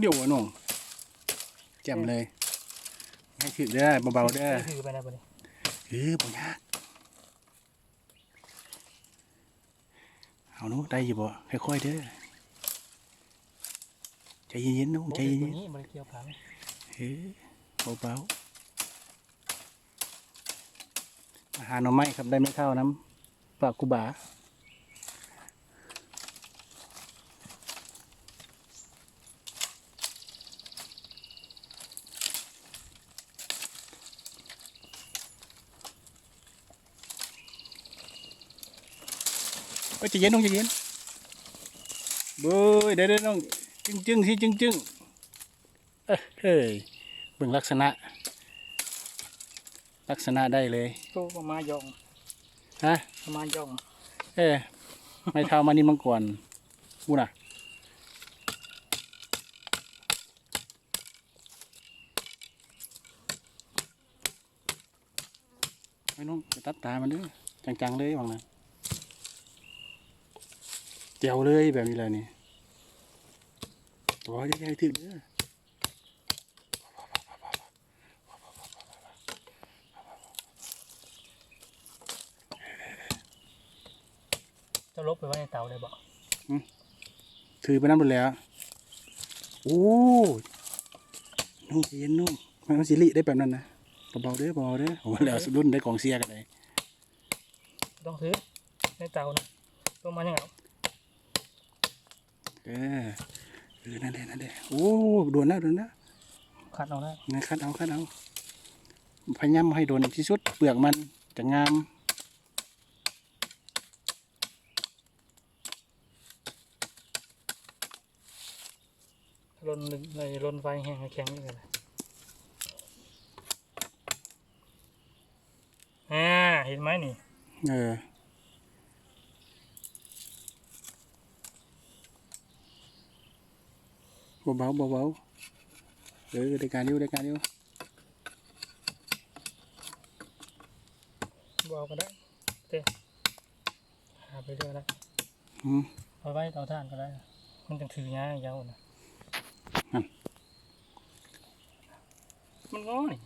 เดี๋ยวหัวหน่งแจ่มเลยให้ถึกเด้อเบาๆเด้อถือไปนะบ่นี่เออบ่ยากเอาหนูได้อยู่บ่ค่อยๆเด้อใจเย็นๆหนูใจตัวเย็นนี้บ่ได้เกี่ยวพังๆเออเบาๆอาหารหน่อไม้ครับได้ไม่เท่าน้ำปากกูบา เอ้ยใจเย็นน้องใจเย็นเบ้ยเดี๋ยวเดี๋ยวน้องจึงจึงๆสิจึงจึงๆเอ้ยเฮ้ยเบิ่งลักษณะ ลักษณะได้เลยโตประมาณยองฮะประมาณยอง เอ้ยไม่เท่ามานี่มังกรกูน่ะไม่น้องจะตัดตามันเด้อจังๆเลยวังนะ เจียวเลยแบบนี้เลยนี่ตัวใหญ่ๆถึงเด้อจะลบไปไว้ในเตาได้บ่ถือไปน้ำหมดแล้ว โอ้นุ่งใจเย็นนุ่งมันต้องสิริได้แบบนั้นนะเบาๆเด้อเบาๆเด้อโอ้แล้วสุดรุ่นได้กองเสียกันเลยต้องซื้อในเตานะตัวมันยังไง เออเออนั่นแหละนั่นแหละโอ้โดนแล้วโดนแล้วคัดเอาได้งั้นคัดเอาคัดเอาพยายามให้โดนที่สุดเปลือกมันจะงามลนเลยลนไฟแห้งให้แข็งนี่เลยอ่าเห็นไหมนี่ เออ เบาๆเบาๆเออได้การอยู่ได้การอยู่บ่เอาก็ได้เต้หาไปเรื่อยนะอืมเอาไว้เตาถ่านก็ได้ มันจะถือง่ายยาวนะนั่นมันง้อนี่